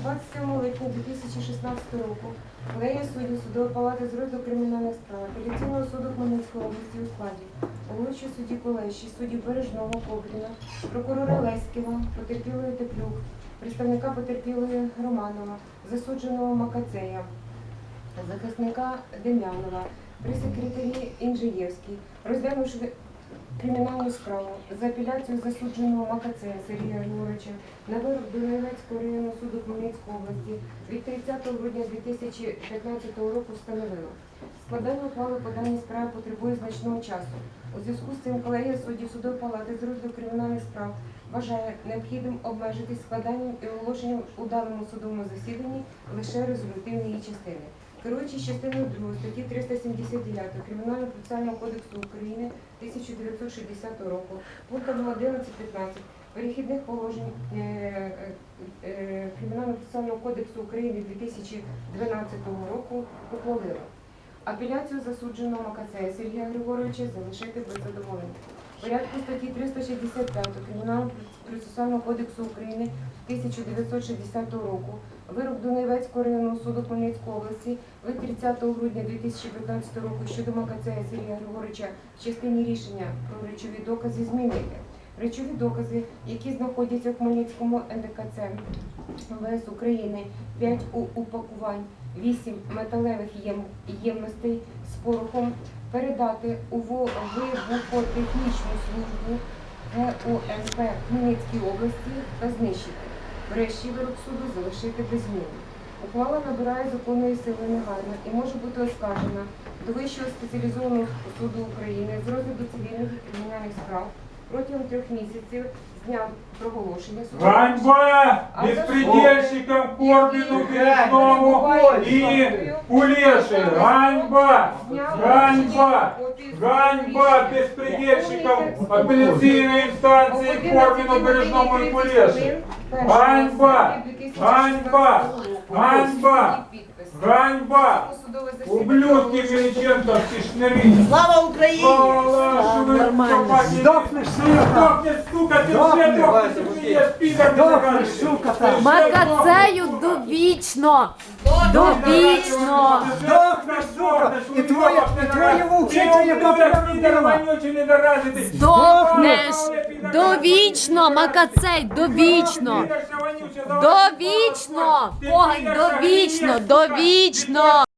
27 липня 2016 року колегія суддів судової палати з розгляду кримінальних справ апеляційного суду Хмельницької області у складі головуючого судді Колеші, судді Бережного Кобріна, прокурора Леськіва, потерпілої Теплюк, представника потерпілої Романова, засудженого Макацея, захисника Дем'янова, при секретарі Інжиєвський, розглянувши кримінальну справу за апеляцією засудженого Макацея Сергія Григоровича на вирок Донецького районного суду Хмельницької області від 30 грудня 2015 року встановило. Складання ухвали по справі потребує значного часу. У зв'язку з цим колегія суддів судової палати з розгляду кримінальних справ вважає необхідним обмежитись складанням і оголошенням у даному судовому засіданні лише резолютивної частини. Керуючись частиною 2 статті 379 Кримінального процесуального кодексу України 1960 року, пунктом 11.15 перехідних положень е, е, е, Кримінального процесуального кодексу України 2012 року ухвалила апеляцію засудженого Макацея Сергія Григоровича залишити без задоволення. Порядку статті 365 Кримінального процесуального кодексу України 1960 року вирок Донецького районного суду Хмельницької області від 30 грудня 2015 року щодо Макацея Сергія Григоровича в частині рішення про речові докази змінити. Речові докази, які знаходяться в Хмельницькому НДКЦ МВС України, 5 у- упакувань, 8 металевих єм- ємностей з порохом, передати у вибухотехнічну службу ГУНП Хмельницькій області та знищити. Врешті вирок суду залишити без зміни. Ухвала набирає законної сили негайно і може бути оскаржена до Вищого спеціалізованого суду України з розгляду цивільних і кримінальних справ протягом трьох місяців з дня проголошення суду. Ганьба беспредельщикам Корбину, Бережному и Кулеши! Ганьба! Ганьба! Ганьба беспредельщикам апелляційної інстанції Корбину, Бережному и Кулеши! Ганьба! Ганьба! Ганьба! Ганьба! Ублюдки Мельниченковські шнурі! Слава Україні! Здохнеш, Здохнеш, сука, ти вже дохнеш, ти є підер, Здохнеш, сука, там. Макацею довічно! Довічно! Здохнеш, сука! І твоє, і твоє вовчиця, яка тебе вбила! Здохнеш! Довічно, Макацей, довічно! Довічно! Погань, довічно! Довічно!